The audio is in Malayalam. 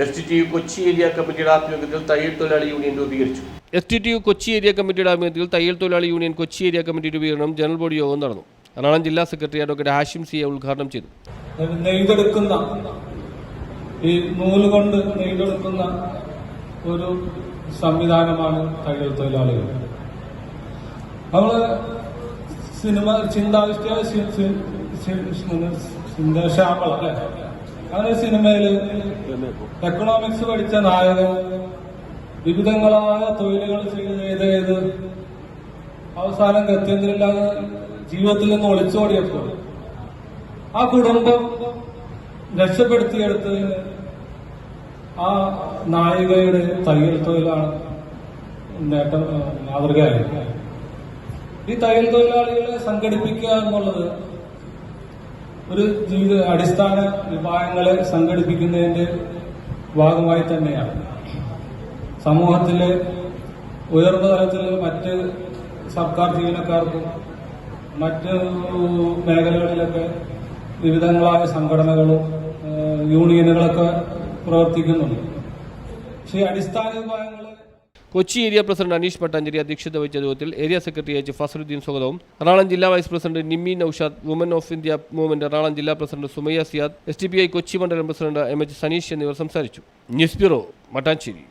S T T U Kochi area കമ്മിറ്റിയുടെ ആഭിമുഖ്യത്തിൽ തയ്യൽ തൊഴിലാളി യൂണിയൻ രൂപീകരിച്ചു. S T T U Kochi area കമ്മിറ്റിയുടെ ആഭിമുഖ്യത്തിൽ തയ്യൽ തൊഴിലാളി യൂണിയൻ കൊച്ചി ഏരിയ കമ്മിറ്റി രൂപീകരണം ജനറൽ ബോഡി യോഗം നടന്നു. എറണാകുളം ജില്ലാ സെക്രട്ടറി അഡ്വക്കേറ്റ് ഹാഷിം സിയെ ഉദ്ഘാടനം ചെയ്തു. നെയ്തെടുക്കുന്ന ഈ നൂൽ കൊണ്ട് നെയ്തെടുക്കുന്ന ഒരു സംവിധാനമാണ് തയ്യൽ തൊഴിലാളികൾ. നമ്മൾ സിനിമ ചിന്താവിഷ്ഠ ചിന്താശ്യാമള അല്ലെ? അങ്ങനെ സിനിമയിൽ എക്കണോമിക്സ് പഠിച്ച നായകൻ വിവിധങ്ങളായ തൊഴിലുകൾ ചെയ്ത് ചെയ്ത് ചെയ്ത് അവസാനം ഗത്യന്തരമില്ലാതെ ജീവിതത്തിൽ നിന്ന് ഒളിച്ചോടിയപ്പോൾ ആ കുടുംബം രക്ഷപ്പെടുത്തിയെടുത്ത് ആ നായികയുടെ തയ്യൽ തൊഴിലാണ് നേട്ടം മാതൃകയായി ഈ തയ്യൽ തൊഴിലാളികളെ സംഘടിപ്പിക്കുക എന്നുള്ളത് ഒരു ജീവിത അടിസ്ഥാന വിഭാഗങ്ങളെ സംഘടിപ്പിക്കുന്നതിന്റെ ഭാഗമായി തന്നെയാണ്. സമൂഹത്തിലെ ഉയർന്ന തലത്തിൽ മറ്റ് സർക്കാർ ജീവനക്കാർക്കും മറ്റ് മേഖലകളിലൊക്കെ വിവിധങ്ങളായ സംഘടനകളും യൂണിയനുകളൊക്കെ പ്രവർത്തിക്കുന്നുണ്ട്. പക്ഷേ അടിസ്ഥാന വിഭാഗങ്ങളെ കൊച്ചി ഏരിയ പ്രസിഡന്റ് അനീഷ് പട്ടാഞ്ചേരി അധ്യക്ഷത വഹിച്ച യോഗത്തിൽ ഏരിയ സെക്രട്ടറി എച്ച് ഫസലുദ്ദീൻ സ്വാഗതവും. എറണാകുളം ജില്ലാ vice president Nimmi Noushad women of India movement Ernakulam ജില്ലാ പ്രസിഡന്റ് സുമയ്യ സിയാദ് എസ് കൊച്ചി മണ്ഡലം പ്രസിഡന്റ് എം എച്ച് സനീഷ് എന്നിവർ സംസാരിച്ചു. News bureau Mattancherry.